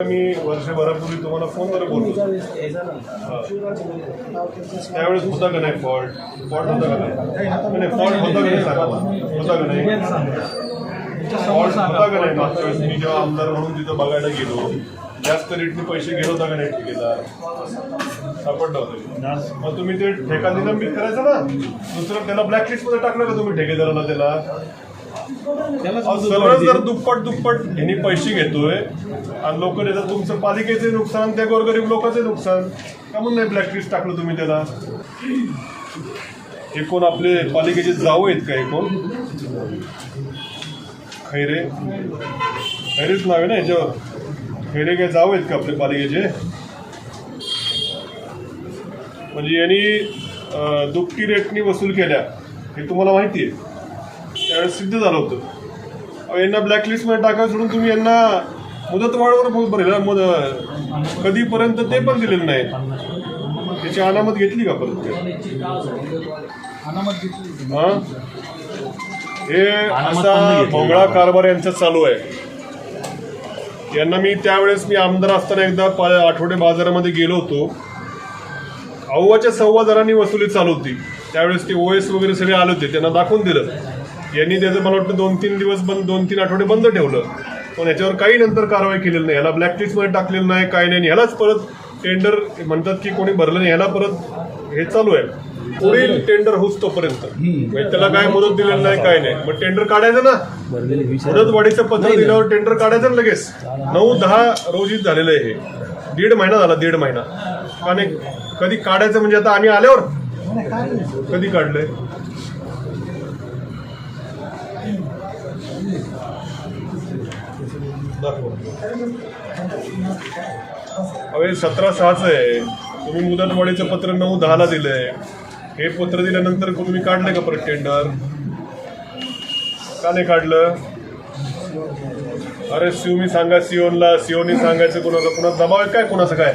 मी वर्षभरापूर्वी तुम्हाला फोनवर बोललो त्यावेळेस होता का नाही फॉल्ट फॉल्ट होता का नाही? फॉल्ट होता का नाही सांगा होता का नाही? फॉल्ट होता का नाही मागच्या वेळेस? मी जेव्हा आमदार म्हणून तिथं बघायला गेलो जास्त रेटने पैसे घेत होता का नाही ठेकेदार? सापडलं होतं. मग तुम्ही ते ठेका निलंबित करायचं ना? दुसरं त्याला ब्लॅकलिस्टमध्ये टाकलं का तुम्ही ठेकेदाराला त्याला? सरळ जर दुप्पट दुप्पट यांनी पैसे घेतोय आणि लोक देतात तुमचं पालिकेचे नुकसान त्या गोरगरीब लोकांचे नुकसान. का म्हणून नाही ब्लॅकलिस्ट टाकलं तुम्ही त्याला? हे कोण आपले पालिकेचे जाऊ आहेत का हे कोण? खैरे? खैरेच नाव आहे ना याच्यावर. खैरे काय जाऊ आहेत का आपले पालिकेचे? म्हणजे यांनी दुपटी रेटनी वसूल केल्या. हे तुम्हाला माहिती आहे. त्यावेळेस सिद्ध झालं होतं. यांना ब्लॅकलिस्टमध्ये टाकायला सोडून तुम्ही यांना मुदतवाढवर बोल- मुद कधीपर्यंत ते पण दिलेलं नाही. त्याची अनामत घेतली का परत? हा? असा भोंगळा कारभार यांचा चालू आहे. यांना मी त्यावेळेस मी आमदार असताना एकदा आठवडे बाजारामध्ये गेलो होतो. अव्वाच्या सव्वा दरांनी वसुली चालू होती. त्यावेळेस ते ओएस वगैरे सगळे आले होते त्यांना दाखवून दिलं. यांनी त्याचं मला वाटतं दोन तीन दिवस बंद दोन तीन आठवडे बंद ठेवलं. पण याच्यावर काही नंतर कारवाई केलेली नाही. ह्याला ब्लॅकलिस्टमध्ये टाकलेलं नाही काय नाही. आणि ह्यालाच परत टेंडर म्हणतात की कोणी भरलं नाही. ह्याला परत हे चालू आहे. पुढील टेंडर होस तोपर्यंत. म्हणजे त्याला काय मुदत दिलेलं नाही काय नाही. मग टेंडर काढायचं ना. मुदत वाढीचं पत्र दिल्यावर टेंडर काढायचं ना लगेच. नऊ दहा रोजीच झालेलं आहे हे. दीड महिना झाला दीड महिना. आणि कधी काढायचं म्हणजे आता आम्ही आल्यावर कधी काढलंय? अवे सतरा सहाच आहे. तुम्ही मुदतवाढीचं पत्र नऊ दहाला दिलंय. हे पत्र दिल्यानंतर तुम्ही काढलं का परत टेंडर का नाही काढलं? अरे शिव मी सांगा सिओनला सिओनी सांगायचं कोणाचं कोणाचा दबाव आहे काय कोणाचं काय?